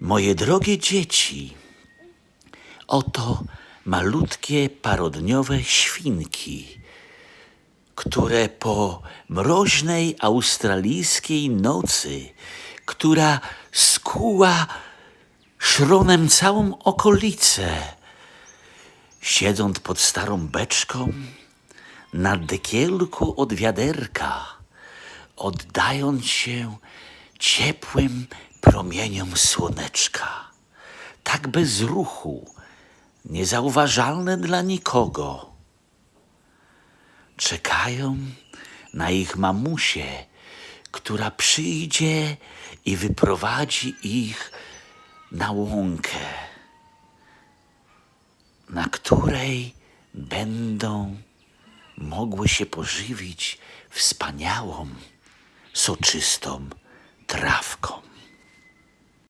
Moje drogie dzieci, oto malutkie parodniowe świnki, które po mroźnej australijskiej nocy, która skuła szronem całą okolicę, siedząc pod starą beczką, na dekielku od wiaderka, oddając się ciepłym promieniom słoneczka, tak bez ruchu, niezauważalne dla nikogo. Czekają na ich mamusię, która przyjdzie i wyprowadzi ich na łąkę, na której będą mogły się pożywić wspaniałą, soczystą trawką.